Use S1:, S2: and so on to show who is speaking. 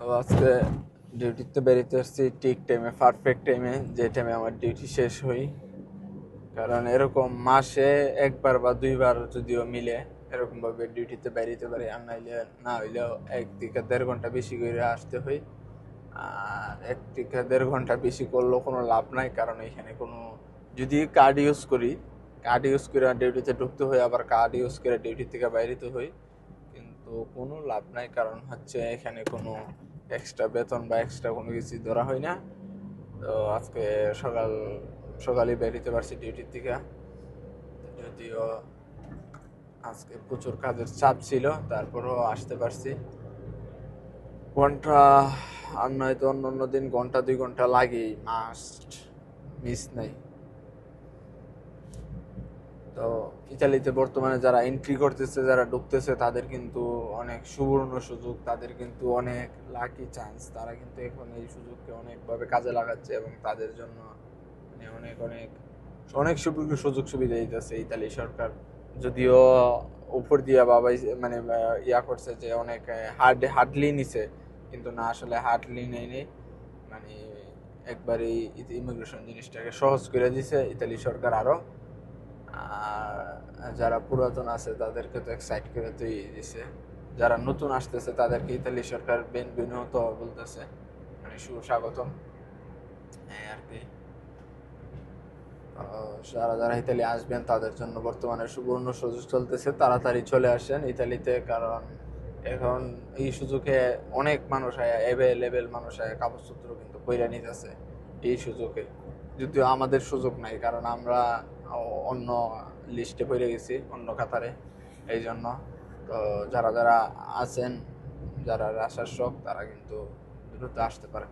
S1: আজকে ডিউটিতে বেরিয়ে আসছি ঠিক টাইমে পারফেক্ট টাইমে যে টাইমে আমার ডিউটি শেষ হই। কারণ এরকম মাসে একবার বা দুইবার যদিও মিলে, এরকমভাবে ডিউটিতে বেরিতে পারি, আর নাইলে না হইলেও এক থেকে দেড় ঘণ্টা বেশি করে আসতে হয় আর এক থেকে দেড় ঘণ্টা বেশি করলেও কোনো লাভ নাই, কারণ এখানে কোনো, যদি কার্ড ইউজ করি কার্ড ইউজ করে ডিউটিতে ঢুকতে হয় আবার কার্ড ইউজ করে ডিউটি থেকে বাইরেতে হয় কিন্তু কোনো লাভ নাই, কারণ হচ্ছে এখানে কোনো এক্সট্রা বেতন বা এক্সট্রা কোনো কিছু ধরা হয় না। তো আজকে সকাল সকালে বেরিতে পারছি ডিউটির থেকে যদিও আজকে প্রচুর কাজের চাপ ছিল, তারপরেও আসতে পারছি। ঘণ্টা আর নয়তো অন্য অন্য দিন ঘণ্টা, দুই ঘণ্টা লাগেই মাস্ট মিস নাই। তো ইতালিতে বর্তমানে যারা এন্ট্রি করতেছে, যারা ঢুকতেছে, তাদের কিন্তু অনেক সুবর্ণ সুযোগ, তাদের কিন্তু অনেক লাকি চান্স তারা কিন্তু এখন এই সুযোগকে অনেকভাবে কাজে লাগাচ্ছে এবং তাদের জন্য মানে অনেক অনেক অনেক সুযোগ সুবিধা দিতেছে ইতালি সরকার। যদিও উপর দিয়া বাবাই মানে ইয়া করছে যে অনেক হার্ড হার্ডলি নিছে, কিন্তু না, আসলে হার্ডলি নেয়নি মানে একবারে ইমিগ্রেশন জিনিসটাকে সহজ করে দিছে ইতালি সরকার আরও আর। যারা পুরাতন আছে, তাদেরকে তো এক্সাইট করে তুই দিছে। যারা নতুন আসতেছে, তাদেরকে ইতালি সরকার বেন বিনত বলতেছে। মানে সুস্বাগতম। আর কি। যারা যারা ইতালি আসবেন, তাদের জন্য বর্তমানে সুবর্ণ সুযোগ চলতেছে। তাড়াতাড়ি চলে আসেন ইতালিতে, কারণ এখন এই সুযোগে অনেক মানুষ অ্যাভেলেবেল মানুষ আয়, কাগজপত্র কিন্তু কইরা নিতেছে এই সুযোগে। যদিও আমাদের সুযোগ নাই, কারণ আমরা অন্য লিস্টে পড়ে গেছি, অন্য কাতারে, এই জন্য। তো যারা যারা আছেন, যারা আসার শখ, তারা কিন্তু দ্রুত আসতে পারে